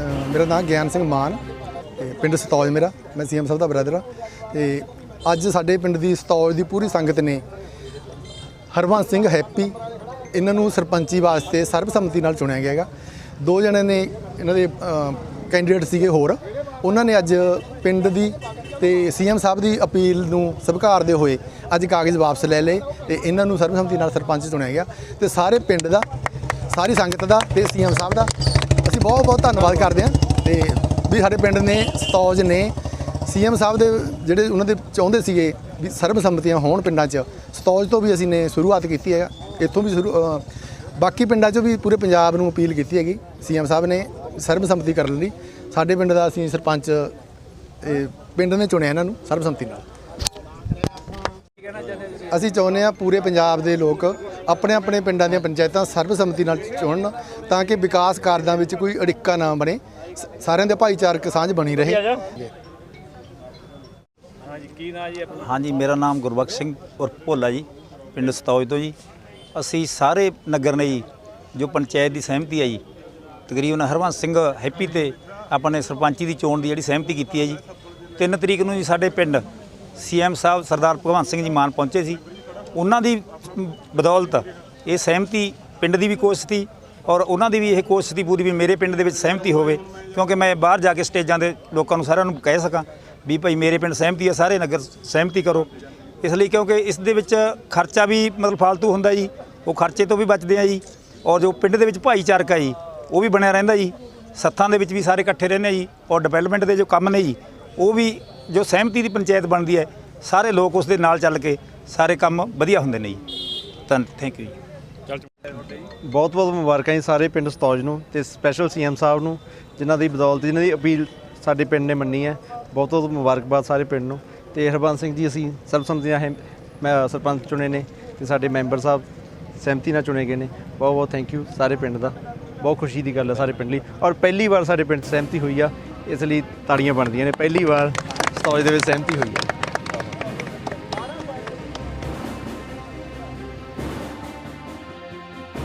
ਮੇਰਾ ਨਾਮ ਗਿਆਨ ਸਿੰਘ ਮਾਨ ਤੇ ਪਿੰਡ ਸਤੌਜ ਮੇਰਾ, ਮੈਂ ਸੀਐਮ ਸਾਹਿਬ ਦਾ ਬ੍ਰਦਰ ਹਾਂ ਤੇ ਅੱਜ ਸਾਡੇ ਪਿੰਡ ਦੀ ਸਤੌਜ ਦੀ ਪੂਰੀ ਸੰਗਤ ਨੇ ਹਰਵੰਸ ਸਿੰਘ ਹੈਪੀ ਇਹਨਾਂ ਨੂੰ ਸਰਪੰਚੀ ਵਾਸਤੇ ਸਰਬਸੰਮਤੀ ਨਾਲ ਚੁਣਿਆ ਗਿਆ ਹੈਗਾ। ਦੋ ਜਣੇ ਨੇ ਇਹਨਾਂ ਦੇ ਕੈਂਡੀਡੇਟ ਸੀਗੇ ਹੋਰ। ਉਹਨਾਂ ਨੇ ਅੱਜ ਪਿੰਡ ਦੀ ਤੇ ਸੀਐਮ ਸਾਹਿਬ ਦੀ ਅਪੀਲ ਨੂੰ ਸਵੀਕਾਰਦੇ ਹੋਏ ਅੱਜ ਕਾਗਜ਼ ਵਾਪਸ ਲੈ ਲਏ ਤੇ ਇਹਨਾਂ ਨੂੰ ਸਰਬਸੰਮਤੀ ਨਾਲ ਸਰਪੰਚ ਚੁਣਿਆ ਗਿਆ ਤੇ ਸਾਰੇ ਪਿੰਡ ਦਾ, ਸਾਰੀ ਸੰਗਤ ਦਾ ਤੇ ਸੀਐਮ ਸਾਹਿਬ ਦਾ ਅਸੀਂ ਬਹੁਤ ਬਹੁਤ ਧੰਨਵਾਦ ਕਰਦੇ ਹਾਂ ਤੇ ਵੀ ਸਾਡੇ ਪਿੰਡ ਨੇ, ਸਤੌਜ ਨੇ, ਸੀਐਮ ਸਾਹਿਬ ਦੇ ਜਿਹੜੇ ਉਹਨਾਂ ਦੇ ਚਾਹੁੰਦੇ ਸੀਗੇ ਵੀ ਸਰਬਸੰਮਤੀਆਂ ਹੋਣ ਪਿੰਡਾਂ 'ਚ, ਸਤੌਜ ਤੋਂ ਵੀ ਅਸੀਂ ਨੇ ਸ਼ੁਰੂਆਤ ਕੀਤੀ ਹੈ, ਇੱਥੋਂ ਵੀ ਸ਼ੁਰੂ ਬਾਕੀ ਪਿੰਡਾਂ 'ਚੋਂ ਵੀ ਪੂਰੇ ਪੰਜਾਬ ਨੂੰ ਅਪੀਲ ਕੀਤੀ ਹੈਗੀ, ਸੀਐਮ ਸਾਹਿਬ ਨੇ ਸਰਬਸੰਮਤੀ ਕਰਨ ਲਈ, ਸਾਡੇ ਪਿੰਡ ਦਾ ਅਸੀਂ ਸਰਪੰਚ ਪਿੰਡ ਨੇ ਚੁਣਿਆ ਇਹਨਾਂ ਨੂੰ ਸਰਬਸੰਮਤੀ ਨਾਲ। ਅਸੀਂ ਚਾਹੁੰਦੇ ਹਾਂ ਪੂਰੇ ਪੰਜਾਬ ਦੇ ਲੋਕ ਆਪਣੇ ਆਪਣੇ ਪਿੰਡਾਂ ਦੀਆਂ ਪੰਚਾਇਤਾਂ ਸਰਬਸੰਮਤੀ ਨਾਲ ਚੁਣਨ ਤਾਂ ਕਿ ਵਿਕਾਸ ਕਾਰਜਾਂ ਵਿੱਚ ਕੋਈ ਅੜਿੱਕਾ ਨਾ ਬਣੇ। ਸ- ਸਾਰਿਆਂ ਦੇ ਭਾਈਚਾਰਕ ਸਾਂਝ ਬਣੀ ਰਹੇ। ਹਾਂਜੀ ਕੀ ਨਾਂ ਜੀ ਆਪਣਾ? ਹਾਂਜੀ ਮੇਰਾ ਨਾਮ ਗੁਰਬਖਸ਼ ਸਿੰਘ ਉਰਫ ਭੋਲਾ ਜੀ ਪਿੰਡ ਸਤੌਜ ਤੋਂ ਜੀ। ਅਸੀਂ ਸਾਰੇ ਨਗਰ ਨੇ ਜੀ ਜੋ ਪੰਚਾਇਤ ਦੀ ਸਹਿਮਤੀ ਹੈ ਜੀ ਤਕਰੀਬਨ ਹਰਵੰਸ ਸਿੰਘ ਹੈਪੀ ਤੇ ਆਪਣੇ ਸਰਪੰਚੀ ਦੀ ਚੋਣ ਦੀ ਜਿਹੜੀ ਸਹਿਮਤੀ ਕੀਤੀ ਹੈ ਜੀ। 3 ਤਰੀਕ ਨੂੰ ਜੀ ਸਾਡੇ ਪਿੰਡ ਸੀਐਮ ਸਾਹਿਬ ਸਰਦਾਰ ਭਗਵੰਤ ਸਿੰਘ ਜੀ ਮਾਨ ਪਹੁੰਚੇ ਸੀ। ਉਹਨਾਂ ਦੀ ਬਦੌਲਤ ਇਹ ਸਹਿਮਤੀ ਪਿੰਡ ਦੀ ਵੀ ਕੋਸ਼ਿਸ਼ ਸੀ ਔਰ ਉਹਨਾਂ ਦੀ ਵੀ ਇਹ ਕੋਸ਼ਿਸ਼ ਸੀ ਪੂਰੀ ਵੀ ਮੇਰੇ ਪਿੰਡ ਦੇ ਵਿੱਚ ਸਹਿਮਤੀ ਹੋਵੇ, ਕਿਉਂਕਿ ਮੈਂ ਬਾਹਰ ਜਾ ਕੇ ਸਟੇਜਾਂ ਦੇ ਲੋਕਾਂ ਨੂੰ ਸਾਰਿਆਂ ਨੂੰ ਕਹਿ ਸਕਾਂ ਵੀ ਭਾਈ ਮੇਰੇ ਪਿੰਡ ਸਹਿਮਤੀ ਹੈ, ਸਾਰੇ ਨਗਰ ਸਹਿਮਤੀ ਕਰੋ। ਇਸ ਲਈ ਕਿਉਂਕਿ ਇਸ ਦੇ ਵਿੱਚ ਖਰਚਾ ਵੀ ਮਤਲਬ ਫालतू ਹੁੰਦਾ ਜੀ, ਉਹ ਖਰਚੇ ਤੋਂ ਵੀ ਬਚਦੇ ਆ ਜੀ ਔਰ ਜੋ ਪਿੰਡ ਦੇ ਵਿੱਚ ਭਾਈਚਾਰਕ ਹੈ ਜੀ, ਉਹ ਵੀ ਬਣਿਆ ਰਹਿੰਦਾ ਜੀ। ਸੱਥਾਂ ਦੇ ਵਿੱਚ ਵੀ ਸਾਰੇ ਇਕੱਠੇ ਰਹਿੰਦੇ ਜੀ ਔਰ ਡਿਵੈਲਪਮੈਂਟ ਦੇ ਜੋ ਕੰਮ ਨੇ ਜੀ, ਉਹ ਵੀ ਜੋ ਸਹਿਮਤੀ ਦੀ ਪੰਚਾਇਤ ਬਣਦੀ ਹੈ, ਸਾਰੇ ਲੋਕ ਉਸ ਦੇ ਨਾਲ ਚੱਲ ਕੇ ਸਾਰੇ ਕੰਮ ਵਧੀਆ ਹੁੰਦੇ ਨੇ ਜੀ। ਤਾਂ ਥੈਂਕ ਯੂ ਜੀ। ਬਹੁਤ ਬਹੁਤ ਮੁਬਾਰਕਾਂ ਜੀ ਸਾਰੇ ਪਿੰਡ ਸਤੌਜ ਨੂੰ ਤੇ ਸਪੈਸ਼ਲ ਸੀਐਮ ਸਾਹਿਬ ਨੂੰ ਜਿਨ੍ਹਾਂ ਦੀ ਬਦੌਲਤ ਜਿਨ੍ਹਾਂ ਦੀ ਅਪੀਲ ਸਾਡੇ ਪਿੰਡ ਨੇ ਮੰਨੀ ਹੈ। ਬਹੁਤ ਬਹੁਤ ਮੁਬਾਰਕਬਾਦ ਸਾਰੇ ਪਿੰਡ ਨੂੰ। ਤੇ ਹਰਬੰਸ ਸਿੰਘ ਜੀ ਅਸੀਂ ਸਰਬਸੰਮਤੀ ਨਾਲ ਹੈ ਮੈਂ ਸਰਪੰਚ ਚੁਣੇ ਨੇ ਤੇ ਸਾਡੇ ਮੈਂਬਰ ਸਾਹਿਬ ਸਹਿਮਤੀ ਨਾਲ ਚੁਣੇ ਗਏ ਨੇ। ਬਹੁਤ ਬਹੁਤ ਥੈਂਕ ਯੂ ਸਾਰੇ ਪਿੰਡ ਦਾ। ਬਹੁਤ ਖੁਸ਼ੀ ਦੀ ਗੱਲ ਹੈ ਸਾਰੇ ਪਿੰਡ ਲਈ। ਔਰ ਪਹਿਲੀ ਵਾਰ ਸਾਡੇ ਪਿੰਡ ਸਹਿਮਤੀ ਹੋਈ ਆ ਇਸ ਲਈ ਤਾੜੀਆਂ ਬਣਦੀਆਂ ਨੇ। ਪਹਿਲੀ ਵਾਰ ਸਤੌਜ ਦੇ ਵਿੱਚ ਸਹਿਮਤੀ ਹੋਈ ਹੈ